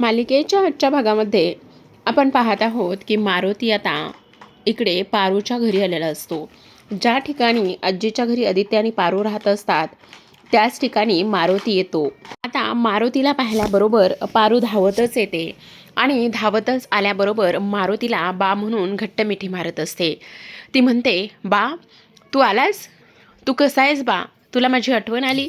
मालिकेच्या आजच्या भागामध्ये आपण पाहत आहोत की मारुती आता इकडे पारूच्या घरी आलेला असतो. ज्या ठिकाणी आजीच्या घरी आदित्य आणि पारू राहत असतात त्याच ठिकाणी मारुती येतो. आता मारुतीला पाहिल्याबरोबर पारू धावतच येते आणि धावतच आल्याबरोबर मारुतीला बा म्हणून घट्ट मिठी मारत असते. ती म्हणते बा तू आलास तू कसा आहेस बा? तुला माझी आठवण आली?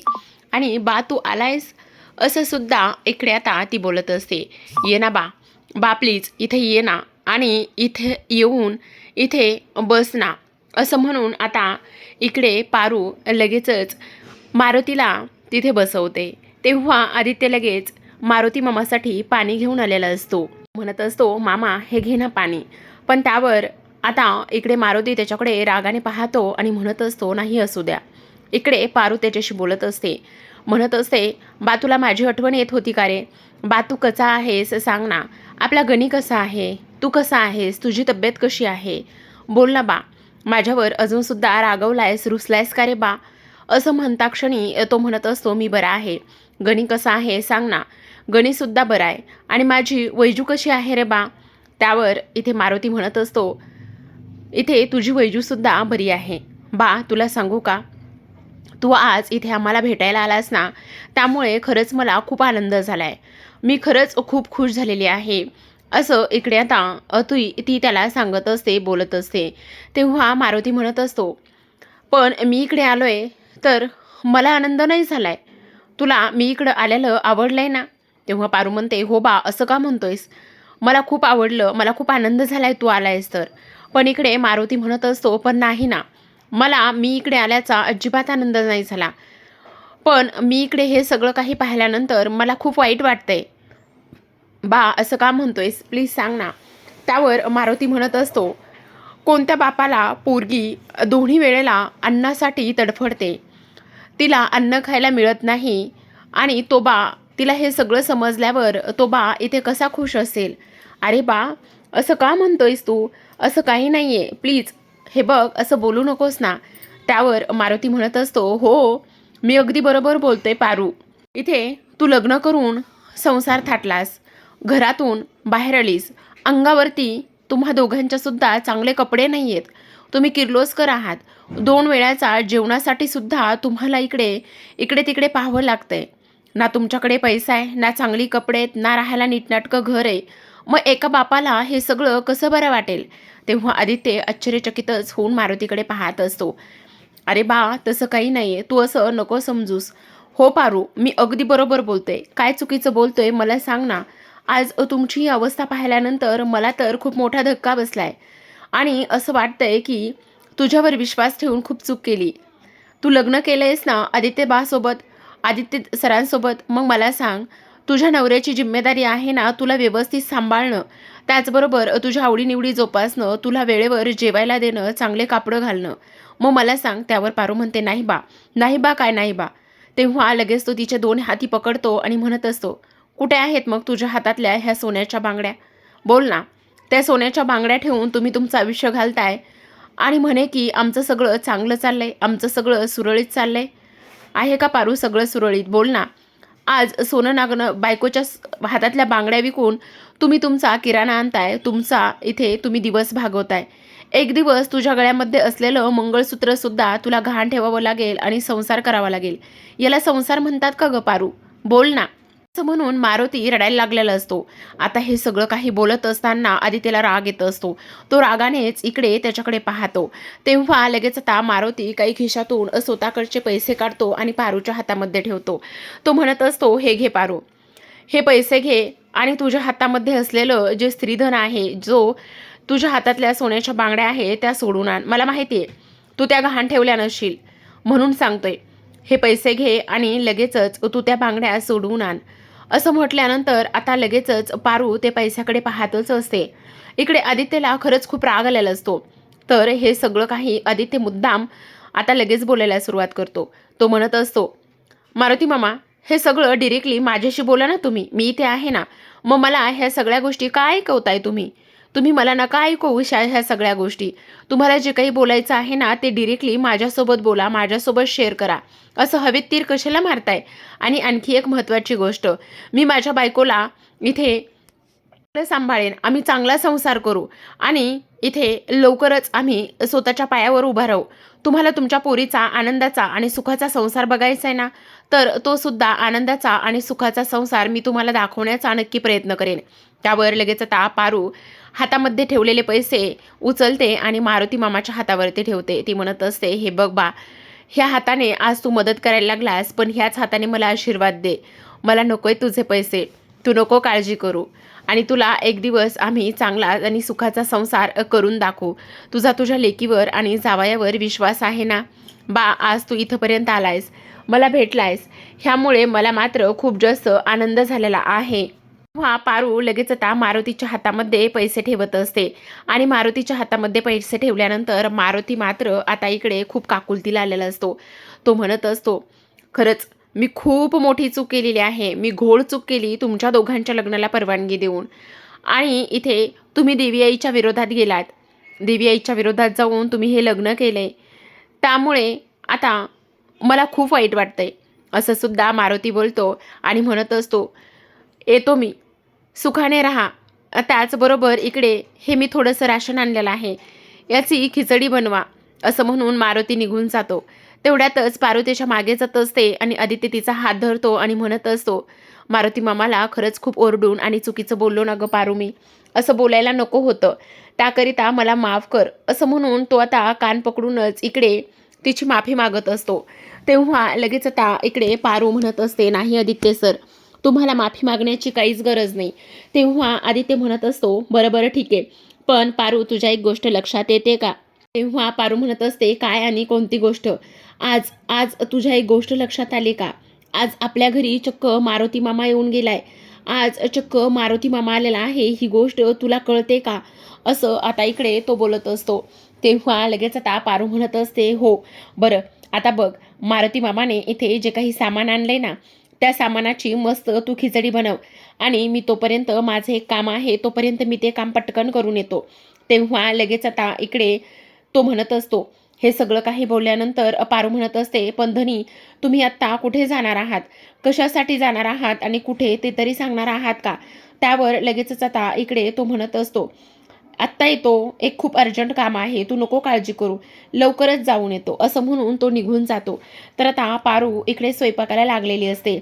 आणि बा तू आलायस? असं सुद्धा इकडे आता ती बोलत असते. ये ना बा. बा प्लीज इथे ये ना. आणि इथे येऊन इथे बस ना. असं म्हणून आता इकडे पारू लगेचच मारुतीला तिथे बसवते. तेव्हा आदित्य लगेच मारुती मामासाठी पाणी घेऊन आलेला असतो. म्हणत असतो मामा हे घे ना पाणी. पण त्यावर आता इकडे मारुती त्याच्याकडे रागाने पाहतो आणि म्हणत असतो नाही असू द्या. इकडे पारू त्याच्याशी बोलत असते. म्हणत असते बा तुला माझी आठवण येत होती का रे? बा तू कसा आहेस सांग ना. आपला गणी कसा आहे? तू कसा आहेस? तुझी तब्येत कशी आहे? बोल ना बा. माझ्यावर अजूनसुद्धा रागवलायस रुसलायस का रे बा? असं म्हणता क्षणी तो म्हणत असतो मी बरा आहे. गणी कसा आहे सांग ना. गणीसुद्धा बरा आहे. आणि माझी वैजू कशी आहे रे बा? त्यावर इथे मारुती म्हणत असतो इथे तुझी वैजूसुद्धा बरी आहे. बा तुला सांगू का? तू आज इथे आम्हाला भेटायला आलास ना त्यामुळे खरंच मला खूप आनंद झाला आहे मी खरंच खूप खुश झालेली आहे. असं इकडे आता अतुई ती त्याला सांगत असते बोलत असते. तेव्हा मारुती म्हणत असतो पण मी इकडे आलो आहे तर मला आनंद नाही झाला आहे तुला मी इकडं आलेलं आवडलं आहे ना? तेव्हा पारू म्हणते हो बा असं का म्हणतोयस? मला खूप आवडलं मला खूप आनंद झाला आहे तू आला आहेस तर. पण इकडे मारुती म्हणत असतो पण नाही ना मला मी इकडे आल्याचा अजिबात आनंद नाही झाला. पण मी इकडे हे सगळं काही पाहिल्यानंतर मला खूप वाईट वाटतंय. बा असं का म्हणतोयस? प्लीज सांग ना. त्यावर मारुती म्हणत असतो कोणत्या बापाला पोरगी दोन्ही वेळेला अन्नासाठी तडफडते? तिला अन्न खायला मिळत नाही आणि तो बा तिला हे सगळं समजल्यावर तो बा इथे कसा खुश असेल? अरे बा असं का म्हणतोयस तू? असं काही नाही आहे प्लीज हे बघ असं बोलू नकोस ना. त्यावर मारुती म्हणत असतो हो मी अगदी बरोबर बोलते पारू. इथे तू लग्न करून संसार थाटलास. घरातून बाहेर आलीस. अंगावरती तुम्हा दोघांच्यासुद्धा चांगले कपडे नाही आहेत तुम्ही किर्लोस्कर आहात. दोन वेळाचा जेवणासाठी सुद्धा तुम्हाला इकडे इकडे तिकडे पाहावं लागतंय. ना तुमच्याकडे पैसा आहे ना चांगली कपडे आहेत ना राहायला नीटनाटकं घर आहे. मग एका बापाला हे सगळं कसं बरं वाटेल? तेव्हा आदित्य आश्चर्यचकितच होऊन मारुतीकडे पाहत असतो. अरे बा तसं काही नाही आहे तू असं नको समजूस. हो पारू मी अगदी बरोबर बोलतोय काय चुकीचं बोलतोय मला सांग ना. आज तुमची ही अवस्था पाहिल्यानंतर मला तर खूप मोठा धक्का बसलाय. आणि असं वाटतंय की तुझ्यावर विश्वास ठेवून खूप चूक केली. तू लग्न केलं आहेस ना आदित्य बासोबत आदित्य सरांसोबत? मग मला सांग. तुझ्या नवऱ्याची जिम्मेदारी आहे ना तुला व्यवस्थित सांभाळणं. त्याचबरोबर तुझ्या आवडीनिवडी जोपासणं तुला वेळेवर जेवायला देणं चांगले कापडं घालणं. मग मला सांग त्यावर पारू म्हणते नाही बा नाही बा काय नाही बा. तेव्हा लगेच तो तिचे दोन हाती पकडतो आणि म्हणत असतो कुठे आहेत मग तुझ्या हातातल्या ह्या सोन्याच्या बांगड्या? बोल ना त्या सोन्याच्या बांगड्या ठेवून तुम्ही तुमचं आयुष्य घालताय. आणि म्हणे की आमचं सगळं चांगलं चाललंय आमचं सगळं सुरळीत चाललंय. आहे का पारू सगळं सुरळीत? बोल ना. आज सोनं नागणं बायकोच्या हातातल्या बांगड्या विकून तुम्ही तुमचा किराणा आणताय तुमचा इथे तुम्ही दिवस भागवताय. एक दिवस तुझ्या गळ्यामध्ये असलेलं मंगळसूत्रसुद्धा तुला घाण ठेवावं लागेल आणि संसार करावा लागेल. याला संसार म्हणतात का ग पारू? बोल ना. म्हणून मारुती रडायला लागलेला असतो. आता हे सगळं काही बोलत असताना आदित्यला राग येत असतो. तो रागानेच इकडे त्याच्याकडे पाहतो. तेव्हा लगेच आता मारुती काही खिशातून स्वतःकडचे पैसे काढतो आणि पारूच्या हातामध्ये ठेवतो. तो म्हणत असतो हे घे पारू. हे पैसे घे आणि तुझ्या हातामध्ये असलेलं जे स्त्रीधन आहे जो तुझ्या हातातल्या सोन्याच्या बांगड्या आहे त्या सोडून आण. मला माहिती आहे तू त्या गहाण ठेवल्या नसशील. म्हणून सांगतोय हे पैसे घे आणि लगेचच तू त्या बांगड्या सोडवून आण. असं म्हटल्यानंतर आता लगेचच पारू ते पैशाकडे पाहतच असते. इकडे आदित्यला खरंच खूप राग आलेला असतो. तर हे सगळं काही आदित्य मुद्दाम आता लगेच बोलायला सुरुवात करतो. तो म्हणत असतो मारुती मामा हे सगळं डिरेक्टली माझ्याशी बोला ना तुम्ही. मी इथे आहे ना. मग मला ह्या सगळ्या गोष्टी काय ऐकवताय तुम्ही? तुम्ही मला नका ऐकवू शा ह्या सगळ्या गोष्टी. तुम्हाला जे काही बोलायचं आहे ना ते डिरेक्टली माझ्यासोबत बोला माझ्यासोबत शेअर करा. असं हवेत तीर कशाला मारताय? आणि आणखी एक महत्त्वाची गोष्ट मी माझ्या बायकोला इथे सांभाळेन आम्ही चांगला संसार करू. आणि इथे लवकरच आम्ही स्वतःच्या पायावर उभा राहू. तुम्हाला तुमच्या पोरीचा आनंदाचा आणि सुखाचा संसार बघायचा आहे ना तर तो सुद्धा आनंदाचा आणि सुखाचा संसार मी तुम्हाला दाखवण्याचा नक्की प्रयत्न करेन. त्यावर लगेच आता पारू. हातामध्ये ठेवलेले पैसे उचलते आणि मारुती मामाच्या हातावरती ठेवते. ती म्हणत असते हे बघ बा ह्या हाताने आज तू मदत करायला लागलास पण ह्याच हाताने मला आशीर्वाद दे. मला नकोय तुझे पैसे. तू नको काळजी करू. आणि तुला एक दिवस आम्ही चांगला आणि सुखाचा संसार करून दाखवू. तुझा तुझ्या लेकीवर आणि जावयावर विश्वास आहे ना? बा आज तू इथंपर्यंत आलायस. मला भेटलायस. ह्यामुळे मला मात्र खूप जास्त आनंद झालेला आहे. तेव्हा पारू लगेच आता मारुतीच्या हातामध्ये पैसे ठेवत असते. आणि मारुतीच्या हातामध्ये पैसे ठेवल्यानंतर मारुती मात्र आता इकडे खूप काकुलतीला आलेला असतो. तो म्हणत असतो खरंच मी खूप मोठी चूक केलेली आहे. मी घोळ चूक केली तुमच्या दोघांच्या लग्नाला परवानगी देऊन. आणि इथे तुम्ही देवी आईच्या विरोधात गेलात. देवी आईच्या विरोधात जाऊन तुम्ही हे लग्न केले. त्यामुळे आता मला खूप वाईट वाटतंय. असं सुद्धा मारुती बोलतो आणि म्हणत असतो येतो मी. सुखाने राहा. त्याचबरोबर इकडे हे मी थोडंसं राशन आणलेलं आहे. याची खिचडी बनवा असं म्हणून मारुती निघून जातो. तेवढ्यातच पार्वतीच्या मागे जात असते आणि आदित्य तिचा हात धरतो आणि म्हणत असतो मारुती मामाला खरंच खूप ओरडून आणि चुकीचं बोललो ना गं पारू मी असं बोलायला नको होतं. त्याकरिता मला माफ कर. असं म्हणून तो आता कान पकडूनच इकडे तिची माफी मागत असतो. तेव्हा लगेच आता इकडे पारू म्हणत असते नाही आदित्य सर तुम्हाला माफी मागण्याची काहीच गरज नाही. तेव्हा आदित्य म्हणत असतो बरं बरं ठीक आहे. पण पारू तुझ्या एक गोष्ट लक्षात येते का? तेव्हा पारू म्हणत असते काय आणि कोणती गोष्ट? आज आज तुझ्या एक गोष्ट लक्षात आली का? आज आपल्या घरी चक्क मारुती मामा येऊन गेलाय. आज चक्क मारुती मामा आलेला आहे ही गोष्ट तुला कळते का? असं आता इकडे तो बोलत असतो. तेव्हा लगेच आता पारू म्हणत असते हो बरं आता बघ मारुती मामाने इथे जे काही सामान आणलंय ना त्या सामानाची मस्त तू खिचडी बनव. आणि मी तोपर्यंत माझं एक काम आहे तोपर्यंत मी ते काम पटकन करून येतो. तेव्हा लगेच आता इकडे तो म्हणत असतो हे सगळं काही बोलल्यानंतर पारू म्हणत असते पण धनी तुम्ही आत्ता कुठे जाणार आहात? कशासाठी जाणार आहात? आणि कुठे ते तरी सांगणार आहात का? त्यावर लगेचच आता इकडे तो म्हणत असतो आत्ता येतो. एक खूप अर्जंट काम आहे. तू नको काळजी करू. लवकरच जाऊन येतो. असं म्हणून तो निघून जातो. तर आता पारू इकडे स्वयंपाकाला लागलेली असते.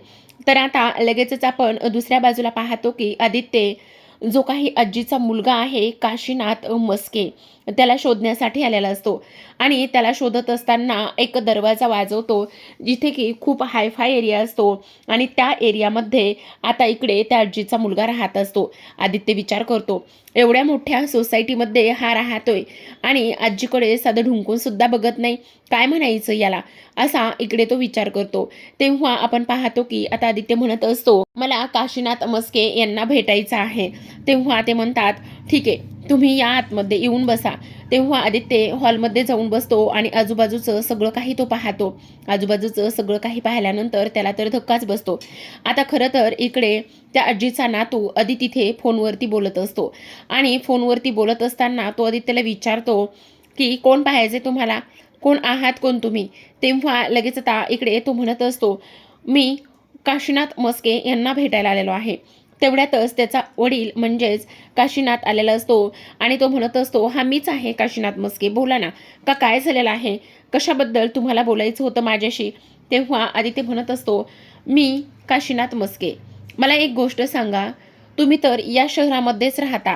तर आता लगेचच आपण दुसऱ्या बाजूला पाहतो की आदित्य जो काही आजीचा मुलगा आहे काशीनाथ मस्के. त्याला शोधण्यासाठी आलेला असतो. आणि त्याला शोधत असताना एक दरवाजा वाजवतो जिथे की खूप हायफाय एरिया असतो. आणि त्या एरियामध्ये आता इकडे त्या आजीचा मुलगा राहत असतो. आदित्य विचार करतो एवढ्या मोठ्या सोसायटीमध्ये हा राहतोय आणि आजीकडे साधं ढुंकून सुद्धा बघत नाही. काय म्हणायचं याला? असा इकडे तो विचार करतो. तेव्हा आपण पाहतो की आता आदित्य म्हणत असतो मला काशीनाथ मस्के यांना भेटायचं आहे. तेव्हा ते म्हणतात ठीक आहे. तुम्ही या आतमध्ये येऊन बसा. तेव्हा आदित्य हॉलमध्ये जाऊन बसतो आणि आजूबाजूचं सगळं काही तो पाहतो. आजूबाजूचं सगळं काही पाहिल्यानंतर त्याला तर धक्काच बसतो. आता खरं तर इकडे त्या आजीचा नातू आधी तिथे फोनवरती बोलत असतो. आणि फोनवरती बोलत असताना तो आदित्यला विचारतो की कोण पाहायचे तुम्हाला? कोण आहात? कोण तुम्ही? तेव्हा लगेच आता इकडे तो म्हणत असतो मी काशीनाथ मस्के यांना भेटायला आलेलो आहे. तेवढ्यातच त्याचा वडील म्हणजेच काशीनाथ आलेला असतो. आणि तो म्हणत असतो हा मीच आहे काशीनाथ मस्के बोला ना का काय झालेलं आहे? कशाबद्दल तुम्हाला बोलायचं होतं माझ्याशी? तेव्हा आदित्य म्हणत असतो मी काशीनाथ मस्के. मला एक गोष्ट सांगा. तुम्ही तर या शहरामध्येच राहता.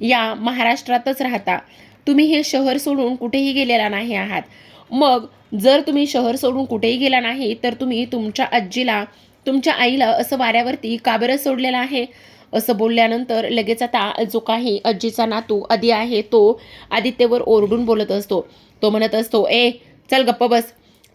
या महाराष्ट्रातच राहता. तुम्ही हे शहर सोडून कुठेही गेलेला नाही आहात. मग जर तुम्ही शहर सोडून कुठेही गेला नाही तर तुम्ही तुमच्या आजीला तुमच्या आईला असं वाऱ्यावरती का बरं सोडलेलं आहे. असं बोलल्यानंतर लगेच आता जो काही आजीचा नातू आधी आहे तो आदित्यवर ओरडून बोलत असतो. तो म्हणत असतो ए चल गप्प बस.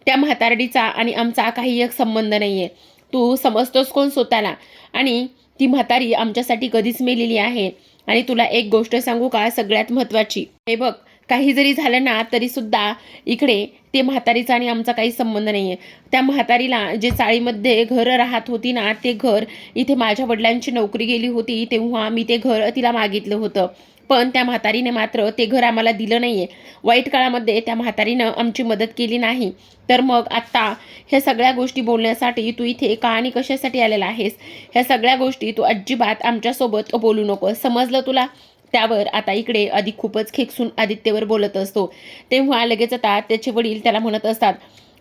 त्या म्हातारडीचा आणि आमचा काही एक संबंध नाही आहे तू समजतोस कोण स्वतःला? आणि ती म्हातारी आमच्यासाठी कधीच मेलेली आहे. आणि तुला एक गोष्ट सांगू का? सगळ्यात महत्त्वाची. हे बघ काही जरी झालं ना तरी सुद्धा इकडे ते म्हातारीचा आणि आमचा काही संबंध नाही आहे त्या म्हातारीला जे चाळीमध्ये घर राहत होती ना ते घर इथे माझ्या वडिलांची नोकरी गेली होती तेव्हा मी ते घर तिला मागितलं होतं. पण त्या म्हातारीने मात्र ते घर आम्हाला दिलं नाही आहे वाईट काळामध्ये त्या म्हातारीनं आमची मदत केली नाही. तर मग आत्ता ह्या सगळ्या गोष्टी बोलण्यासाठी तू इथे का आणि कशासाठी आलेला आहेस? ह्या सगळ्या गोष्टी तू अजिबात आमच्यासोबत बोलू नको. समजलं तुला? त्यावर आता इकडे आधी खूपच खेकसून आदित्यवर बोलत असतो. तेव्हा लगेच आता त्याचे वडील त्याला म्हणत असतात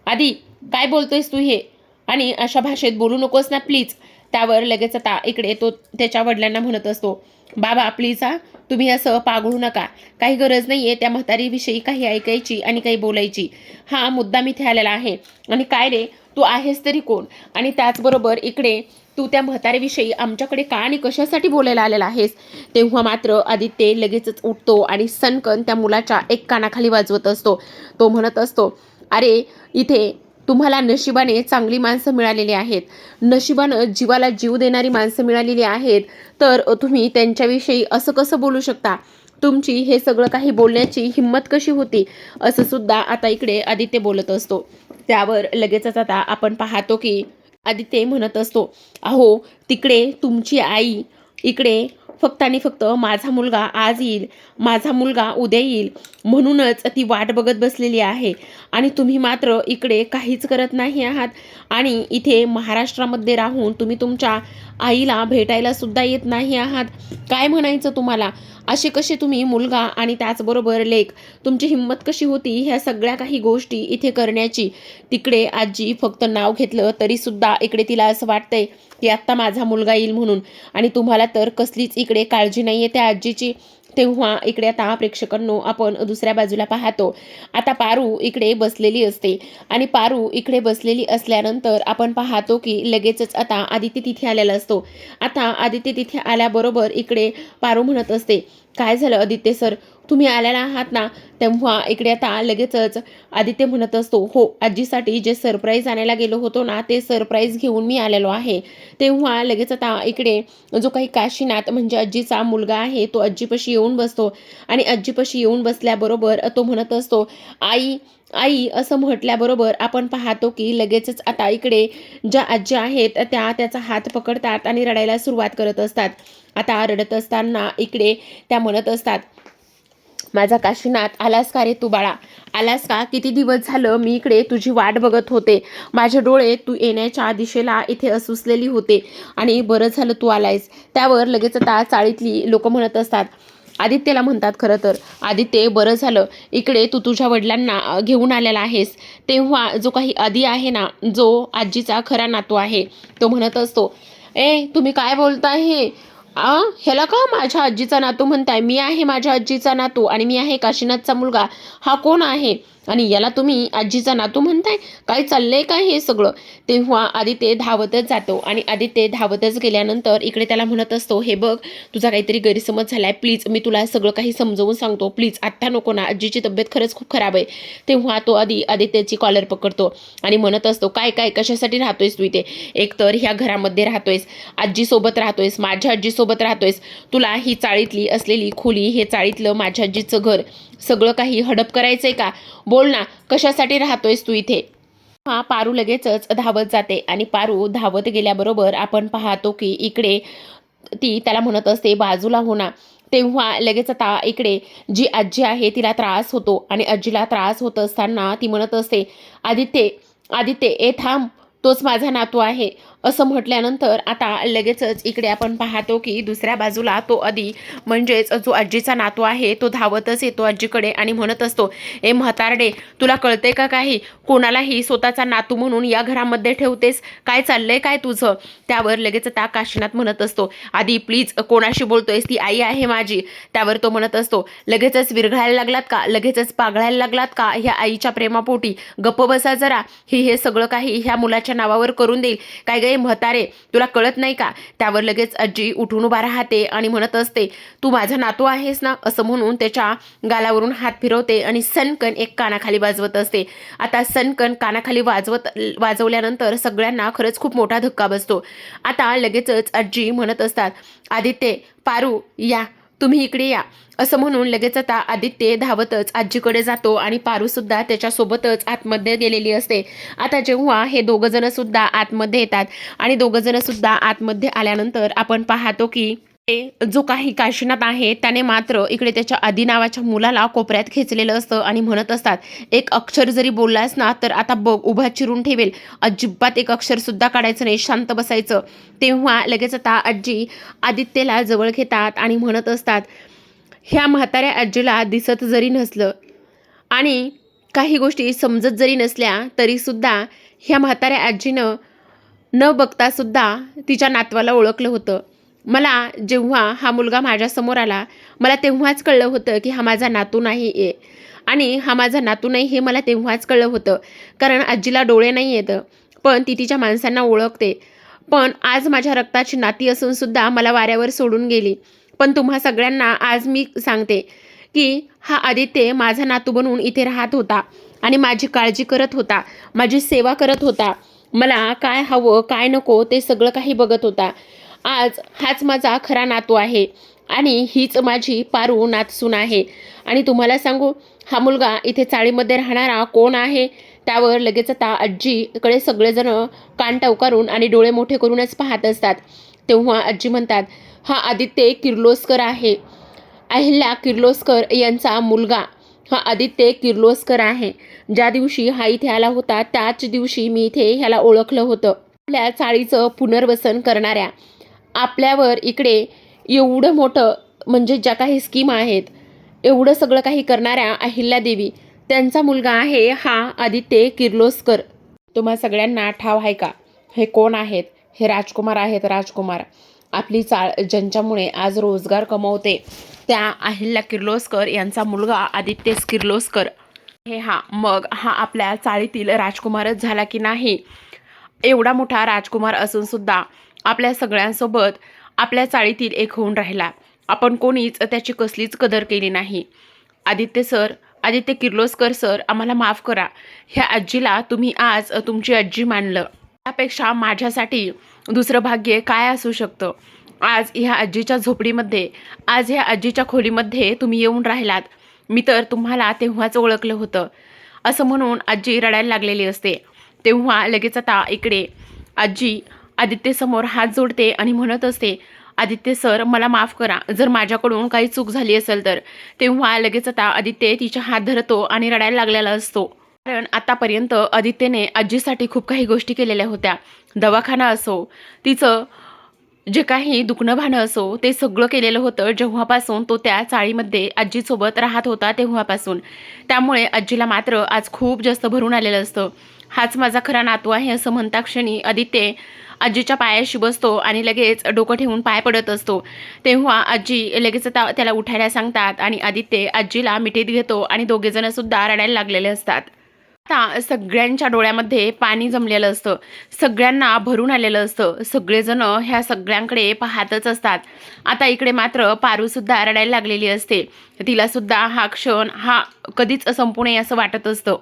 आधी काय बोलतोयस तू हे? आणि अशा भाषेत बोलू नकोस ना प्लीज त्यावर लगेच आता इकडे तो त्याच्या वडिलांना म्हणत असतो बाबा प्लीज हा तुम्ही असं पागळू नका. काही गरज नाही आहे त्या म्हातारीविषयी काही ऐकायची आणि काही बोलायची. हा मुद्दा मी इथे आलेला आहे. आणि काय रे? तू आहेस तरी कोण? आणि त्याचबरोबर इकडे तू त्या म्हातारीविषयी आमच्याकडे का आणि कशासाठी बोलायला आलेला आहेस? तेव्हा मात्र आदित्य लगेचच उठतो आणि सनकन त्या मुलाच्या एक कानाखाली वाजवत असतो. तो म्हणत असतो अरे इथे तुम्हाला नशिबाने चांगली माणसं मिळालेली आहेत. नशिबानं जीवाला जीव देणारी माणसं मिळालेली आहेत. तर तुम्ही त्यांच्याविषयी असं कसं बोलू शकता? तुमची हे सगळं काही बोलण्याची हिंमत कशी होती? असं सुद्धा आता इकडे आदित्य बोलत असतो. त्यावर लगेचच आता आपण पाहतो की आदित्य म्हणत असतो अहो तिकडे तुमची आई इकडे फक्त आणि फक्त माझा मुलगा आज येईल माझा मुलगा उद्या येईल म्हणूनच ती वाट बघत बसलेली आहे आणि तुम्ही मात्र इकडे काहीच करत नाही आहात आणि इथे महाराष्ट्रामध्ये राहून तुम्ही तुमच्या आईला भेटायला सुद्धा येत नाही आहात. काय म्हणायचं तुम्हाला? असे कसे तुम्ही मुलगा आणि त्याचबरोबर लेख? तुमची हिंमत कशी होती ह्या सगळ्या काही गोष्टी इथे करण्याची? तिकडे आजी फक्त नाव घेतलं तरी सुद्धा इकडे तिला असं वाटतंय की आत्ता माझा मुलगा येईल म्हणून. आणि तुम्हाला तर कसलीच इकडे काळजी नाही आहे त्या आजीची. तेव्हा इकडे आता प्रेक्षकांनो आपण दुसऱ्या बाजूला पाहतो. आता पारू इकडे बसलेली असते. आणि पारू इकडे बसलेली असल्यानंतर आपण पाहतो की लगेचच आता आदित्य तिथे आलेला असतो. आता आदित्य तिथे आल्याबरोबर इकडे पारू म्हणत असते काय झालं आदित्य सर? तुम्ही आलेला आहात ना तेव्हा इकडे आता लगेचच आदित्य म्हणत असतो हो आजीसाठी जे सरप्राईज आणायला गेलो होतो ना ते सरप्राईज घेऊन मी आलेलो आहे. तेव्हा लगेच आता इकडे जो काही काशीनाथ म्हणजे आजीचा मुलगा आहे तो आजीपाशी येऊन बसतो. आणि आजीपाशी येऊन बसल्याबरोबर तो म्हणत असतो आई आई असं म्हटल्याबरोबर आपण पाहतो की लगेचच आता इकडे ज्या आजी आहेत त्या त्याचा हात पकडतात आणि रडायला सुरुवात करत असतात. आता रडत असताना इकडे त्या म्हणत असतात माझा काशीनाथ आलास का रे तू बाळा? आलास का? किती दिवस झालं मी इकडे तुझी वाट बघत होते. माझे डोळे तू येण्याच्या दिशेला इथे असुसलेली होते. आणि बरं झालं तू आलायस. त्यावर लगेच आता चाळीतली लोक म्हणत असतात. आदित्यला म्हणतात खरं तर आदित्य बरं झालं. इकडे तू तुझ्या वडिलांना घेऊन आलेला आहेस. तेव्हा जो काही आदी आहे ना जो आजीचा खरा नातू आहे तो म्हणत असतो ए तुम्ही काय बोलताय हे? आ? ह्याला का माझ्या आजीचा नातू म्हणताय? मी आहे माझ्या आजीचा नातू आणि मी आहे काशीनाथचा मुलगा. हा कोण आहे? आणि याला तुम्ही आजीचा नातू म्हणताय? काय चाललंय काय हे सगळं? तेव्हा आदित्य धावतच जातो आणि आदित्य धावतच गेल्यानंतर इकडे त्याला म्हणत असतो हे बघ तुझा काहीतरी गैरसमज झालाय. प्लीज मी तुला सगळं काही समजवून सांगतो. प्लीज आत्ता नको ना. आजीची तब्येत खरंच खूप खराब आहे. तेव्हा तो आधी आदित्यची कॉलर पकडतो आणि म्हणत असतो काय काय कशासाठी राहतोयस तू इथे? एकतर ह्या घरामध्ये राहतोयस आजीसोबत राहतोयस माझ्या आजीसोबत राहतोयस. तुला ही चाळीतली असलेली खोली हे चाळीतलं माझ्या आजीचं घर. सगळं काही हडप करायचंय का? बोल बोल ना कशासाठी राहतोयस तू इथे? हा पारू लगेचच धावत जाते आणि पारू धावत गेल्याबरोबर आपण पाहतो की इकडे ती त्याला म्हणत असते बाजूला होणार तेव्हा लगेच आता इकडे जी आजी आहे तिला त्रास होतो आणि आजीला त्रास होत असताना ती म्हणत असते आदित्य आदित्य ए थांब तोच माझा नातू आहे. असं म्हटल्यानंतर आता लगेचच इकडे आपण पाहतो की दुसऱ्या बाजूला तो आधी म्हणजेच जो आजीचा नातू आहे तो धावतच येतो आजीकडे आणि म्हणत असतो ए म्हातारडे तुला कळते का काही? कोणालाही स्वतःचा नातू म्हणून या घरामध्ये ठेवतेस? काय चाललंय काय तुझं? त्यावर लगेच आता काशीनाथ म्हणत असतो आधी प्लीज कोणाशी बोलतोयस? ती आई आहे माझी. त्यावर तो म्हणत असतो लगेचच विरघळायला लागलात का? लगेचच पागळायला लागलात का? ह्या आईच्या प्रेमापोटी गप्प बसा जरा. ही हे सगळं काही ह्या मुलाच्या नावावर करून देईल. काय गे म्हातारे तुला कळत नाही का? त्यावर लगेच आजी उठून उभा राहते आणि म्हणत असते तू माझा नातू आहेस ना? असं म्हणून त्याच्या गालावरून हात फिरवते आणि सनकन एक कानाखाली वाजवत असते. आता सनकन कानाखाली वाजवत वाजवल्यानंतर सगळ्यांना खरंच खूप मोठा धक्का बसतो. आता लगेचच आजी म्हणत असतात आदित्य पारू या. तुम्ही इकडे या. असं म्हणून लगेच आता आदित्य धावतच आजीकडे जातो आणि पारूसुद्धा त्याच्यासोबतच आतमध्ये गेलेली असते. आता जेव्हा हे दोघंजणंसुद्धा आतमध्ये येतात आणि दोघंजणंसुद्धा आतमध्ये आल्यानंतर आपण पाहतो की जो काही काशीनाथ आहे त्याने मात्र इकडे त्याच्या आदी नावाच्या मुलाला कोपऱ्यात खेचलेलं असतं आणि म्हणत असतात एक अक्षर जरी बोललास ना तर आता बघ उभा चिरून ठेवेल. अजिबात एक अक्षर सुद्धा काढायचं नाही शांत बसायचं. तेव्हा लगेच आता आजी आदित्यला जवळ घेतात आणि म्हणत असतात ह्या म्हाताऱ्या आजीला दिसत जरी नसलं आणि काही गोष्टी समजत जरी नसल्या तरीसुद्धा ह्या म्हाताऱ्या आजीनं न बघता सुद्धा तिच्या नातवाला ओळखलं होतं. मला जेव्हा हा मुलगा माझ्यासमोर आला मला तेव्हाच कळलं होतं की हा माझा नातू नाही आहे. आणि हा माझा नातू नाही हे मला तेव्हाच कळलं होतं कारण आजीला डोळे नाही येतं पण ती तिच्या माणसांना ओळखते. पण आज माझ्या रक्ताची नाती असूनसुद्धा मला वाऱ्यावर सोडून गेली. पण तुम्हा सगळ्यांना आज मी सांगते की हा आदित्य माझा नातू बनवून इथे राहत होता आणि माझी काळजी करत होता माझी सेवा करत होता. मला काय हवं काय नको ते सगळं काही बघत होता. आज हाच माझा खरा नातू आहे आणि हीच माझी पारू नातसून आहे. आणि तुम्हाला सांगू हा मुलगा इथे चाळीमध्ये राहणारा कोण आहे? त्यावर लगेच आता आजीकडे सगळेजण कान टवकारून आणि डोळे मोठे करूनच पाहत असतात. तेव्हा आजी म्हणतात हा आदित्य किर्लोस्कर आहे. अहिल्या किर्लोस्कर यांचा मुलगा. हा आदित्य किर्लोस्कर आहे. ज्या दिवशी हा इथे आला होता त्याच दिवशी मी इथे ह्याला ओळखलं होतं. आपल्या चाळीचं पुनर्वसन करणाऱ्या आपल्यावर इकडे एवढं मोठं म्हणजे ज्या काही स्कीम आहेत एवढं सगळं काही करणाऱ्या अहिल्यादेवी त्यांचा मुलगा आहे हा आदित्य किर्लोस्कर. तुम्हा सगळ्यांना ठाव आहे का? हे कोण आहेत? हे राजकुमार आहेत राजकुमार. आपली चाळ ज्यांच्यामुळे आज रोजगार कमवते त्या अहिल्या किर्लोस्कर यांचा मुलगा आदित्य किर्लोस्कर. हे हा मग हा आपल्या चाळीतील राजकुमारच झाला की नाही? एवढा मोठा राजकुमार असूनसुद्धा आपल्या सगळ्यांसोबत आपल्या चाळीतील एक होऊन राहिला. आपण कोणीच त्याची कसलीच कदर केली नाही. आदित्य सर आदित्य किर्लोस्कर सर आम्हाला माफ करा. ह्या आजीला तुम्ही आज तुमची आजी मानलं. त्यापेक्षा माझ्यासाठी दुसरं भाग्य काय असू शकतं? आज ह्या आजीच्या झोपडीमध्ये आज ह्या आजीच्या खोलीमध्ये तुम्ही येऊन राहिलात. मी तर तुम्हाला तेव्हाच ओळखलं होतं. असं म्हणून आजी रडायला लागलेली असते. तेव्हा लगेच आता इकडे. आजी आदित्यसमोर हात जोडते आणि म्हणत असते आदित्य सर मला माफ करा. जर माझ्याकडून काही चूक झाली असेल तर. तेव्हा लगेच आता आदित्य तिचा हात धरतो आणि रडायला लागलेला असतो. कारण आतापर्यंत आदित्यने आजीसाठी खूप काही गोष्टी केलेल्या होत्या. दवाखाना असो तिचं जे काही दुखणं भाणं असो ते सगळं केलेलं होतं जेव्हापासून तो त्या चाळीमध्ये आजीसोबत राहत होता तेव्हापासून. त्यामुळे आजीला मात्र आज खूप जास्त भरून आलेलं असतं. हाच माझा खरा नातू आहे असं म्हणता क्षणी आदित्य आजीच्या पायाशी बसतो आणि लगेच डोकं ठेवून पाय पडत असतो. तेव्हा आजी लगेच त्याला उठायला सांगतात आणि आदित्य आजीला मिठीत घेतो आणि दोघेजण सुद्धा रडायला लागलेले असतात. आता सगळ्यांच्या डोळ्यामध्ये पाणी जमलेलं असतं. सगळ्यांना भरून आलेलं असतं. सगळेजण ह्या सगळ्यांकडे पाहतच असतात. आता इकडे मात्र पारूसुद्धा रडायला लागलेली असते. तिलासुद्धा हा क्षण हा कधीच संपू नये असं वाटत असतं.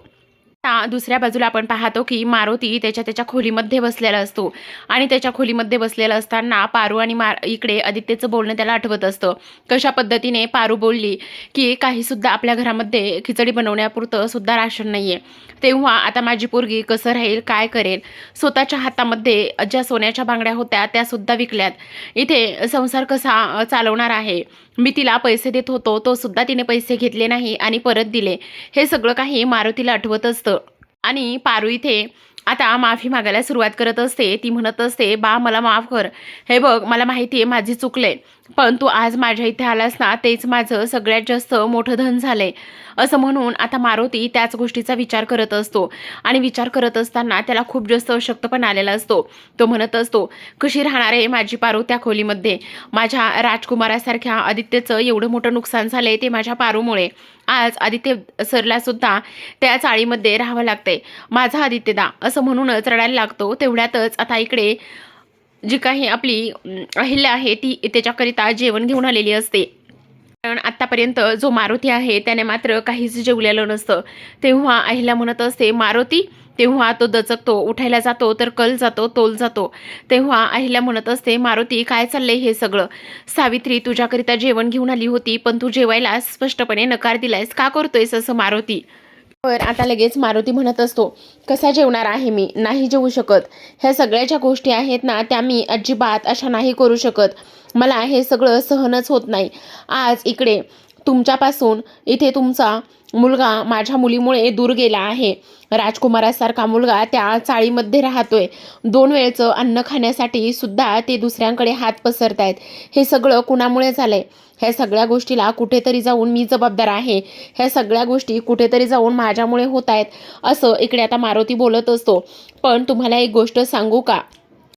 आता दुसऱ्या बाजूला आपण पाहतो की मारुती त्याच्या त्याच्या खोलीमध्ये बसलेला असतो. आणि त्याच्या खोलीमध्ये बसलेला असताना पारू आणि मार इकडे आदित्यचं बोलणं त्याला आठवत असतं. कशा पद्धतीने पारू बोलली की काहीसुद्धा आपल्या घरामध्ये खिचडी बनवण्यापुरतं सुद्धा राशन नाही आहे तेव्हा आता माझी पोरगी कसं राहील काय करेल? स्वतःच्या हातामध्ये ज्या सोन्याच्या बांगड्या होत्या त्यासुद्धा विकल्यात. इथे संसार कसा चालवणार आहे? मी तिला पैसे देत होतो तो सुद्धा तिने पैसे घेतले नाही आणि परत दिले. हे सगळं काही मारुतीला आठवत असतं. आणि पारू इथे आता माफी मागायला सुरुवात करत असते. ती म्हणत असते बा मला माफ कर. हे बघ मला माहिती आहे माझी चुकले पण तू आज माझ्या इथे आलास ना तेच माझं सगळ्यात जास्त मोठं धन झालंय. असं म्हणून आता मारुती त्याच गोष्टीचा विचार करत असतो. आणि विचार करत असताना त्याला खूप जास्त अशक्तपणा आलेला असतो. तो म्हणत असतो कशी राहणार आहे माझी पारू त्या खोलीमध्ये? माझ्या राजकुमारासारख्या आदित्यचं एवढं मोठं नुकसान झालंय ते माझ्या पारूमुळे. आज आदित्य सरला सुद्धा त्या चाळीमध्ये राहावं लागतंय. माझा आदित्यदा असं म्हणूनच रडायला लागतो. तेवढ्यातच आता इकडे जी काही आपली अहिल्या आहे ती त्याच्याकरिता जेवण घेऊन आलेली असते. कारण आत्तापर्यंत जो मारुती आहे त्याने मात्र काहीच जेवलेलं नसतं. तेव्हा अहिल्या म्हणत असते मारुती तेव्हा तो दचकतो उठायला जातो तर कल जातो तोल जातो. तेव्हा अहिल्या म्हणत असते मारुती काय चाललंय हे सगळं? सावित्री तुझ्याकरिता जेवण घेऊन आली होती पण तू जेवायला स्पष्टपणे नकार दिलायस. का करतोयस असं मारुती? तर आता लगेच मारुती म्हणत असतो कसा जेवणार आहे मी? नाही जेवू शकत. ह्या सगळ्या ज्या गोष्टी आहेत ना त्या मी अजिबात अशा नाही करू शकत. मला हे सगळं सहनच होत नाही. आज इकडे तुमच्यापासून इथे तुमचा मुलगा माझ्या मुलीमुळे दूर गेला आहे. राजकुमारासारखा मुलगा त्या चाळीमध्ये राहतोय. दोन वेळचं अन्न खाण्यासाठी सुद्धा ते दुसऱ्यांकडे हात पसरतायत. हे सगळं कुणामुळे झालंय? ह्या सगळ्या गोष्टीला कुठेतरी जाऊन मी जबाबदार आहे. ह्या सगळ्या गोष्टी कुठेतरी जाऊन माझ्यामुळे होत आहेत असं इकडे आता मारुती बोलत असतो. पण तुम्हाला एक गोष्ट सांगू का?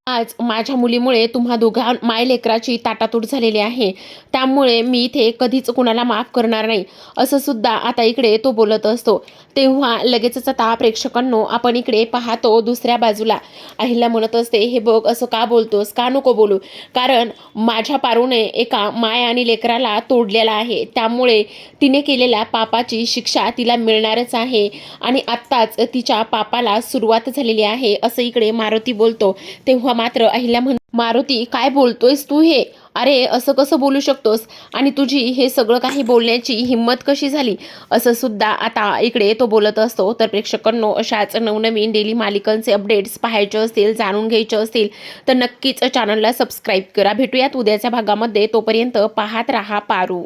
आज माझ्या मुलीमुळे तुम्हा दोघा माय लेकराची ताटातूट झालेली आहे. त्यामुळे मी इथे कधीच कुणाला माफ करणार नाही. असं सुद्धा आता इकडे तो बोलत असतो. तेव्हा लगेचच आता प्रेक्षकांनो आपण इकडे पाहतो दुसऱ्या बाजूला. अहिल्या म्हणत असते हे बघ असं का बोलतोस? का नको बोलू? कारण माझ्या पारूने एका माय आणि लेकराला तोडलेला आहे. त्यामुळे तिने केलेल्या पापाची शिक्षा तिला मिळणारच आहे. आणि आत्ताच तिच्या पापाला सुरुवात झालेली आहे असं इकडे मारुती बोलतो. तेव्हा मात्र अहिल्या म्हण मारुती काय बोलतोयस तू हे? अरे असं कसं बोलू शकतोस? आणि तुझी हे सगळं काही बोलण्याची हिंमत कशी झाली? असं सुद्धा आता इकडे तो बोलत असतो. तर प्रेक्षकांनो अशाच नवनवीन डेली मालिकांचे अपडेट्स पाहायचे असतील जाणून घ्यायचे असतील तर नक्कीच चॅनलला सबस्क्राईब करा. भेटूयात उद्याच्या भागामध्ये. तोपर्यंत पाहत राहा पारू.